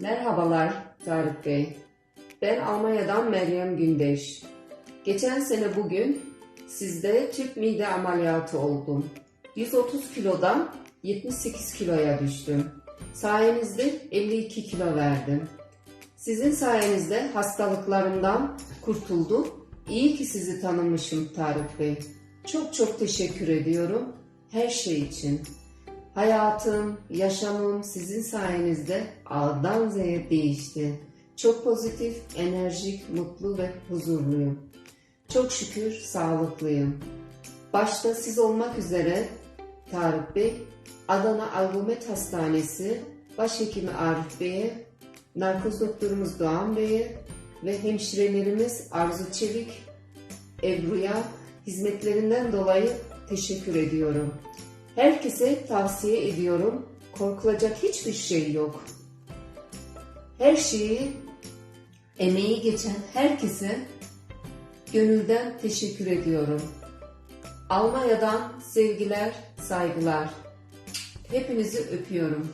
Merhabalar Tarık Bey. Ben Almanya'dan Meryem Gündeş. Geçen sene bugün sizde tüp mide ameliyatı oldum. 130 kilodan 78 kiloya düştüm. Sayenizde 52 kilo verdim. Sizin sayenizde hastalıklarımdan kurtuldum. İyi ki sizi tanımışım Tarık Bey. Çok çok teşekkür ediyorum her şey için. Hayatım, yaşamım sizin sayenizde A'dan Z'ye değişti. Çok pozitif, enerjik, mutlu ve huzurluyum. Çok şükür sağlıklıyım. Başta siz olmak üzere Tarık Bey, Adana Albumet Hastanesi Başhekimi Arif Bey'e, narkoz doktorumuz Doğan Bey'e ve hemşirelerimiz Arzu Çevik, Ebru'ya hizmetlerinden dolayı teşekkür ediyorum. Herkese tavsiye ediyorum. Korkulacak hiçbir şey yok. Her şeyi emeği geçen herkese gönülden teşekkür ediyorum. Almanya'dan sevgiler, saygılar. Hepinizi öpüyorum.